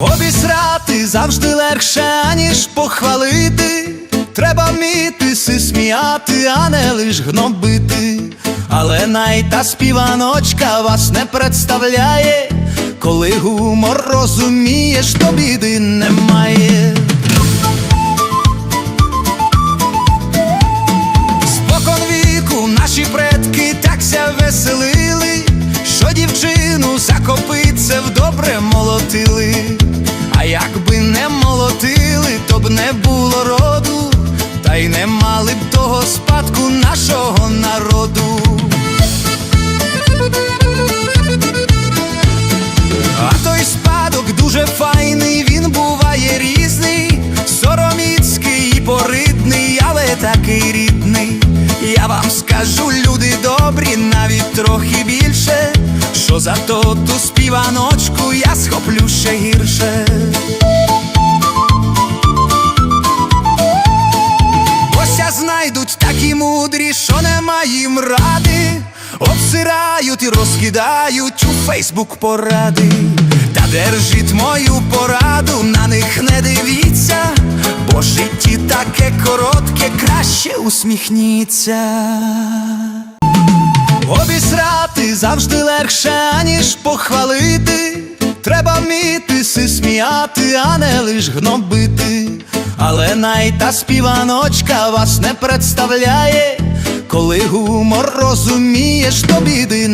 Обісрати завжди легше, аніж похвалити. Треба вмітися сміяти, а не лиш гнобити. Але найта співаночка вас не представляє, коли гумор розумієш, то біди немає. Спокон віку наші предки так ся веселили, що дівчину за копиця добре молотили. Не було роду, та й не мали б того спадку нашого народу. А той спадок дуже файний, він буває різний, сороміцький і поридний, але такий рідний. Я вам скажу, люди добрі, навіть трохи більше, що за то ту співаночку я схоплю ще гірше. Мудрі, що нема їм ради, обсирають і розкидають у Фейсбук поради. Та держіть мою пораду, на них не дивіться, бо житті таке коротке, краще усміхніться. Обісрати завжди легше, аніж похвалити. Треба вмітися сміяти, а не лиш гнобити. Але найта співаночка вас не представляє, коли гумор розумієш, то біди.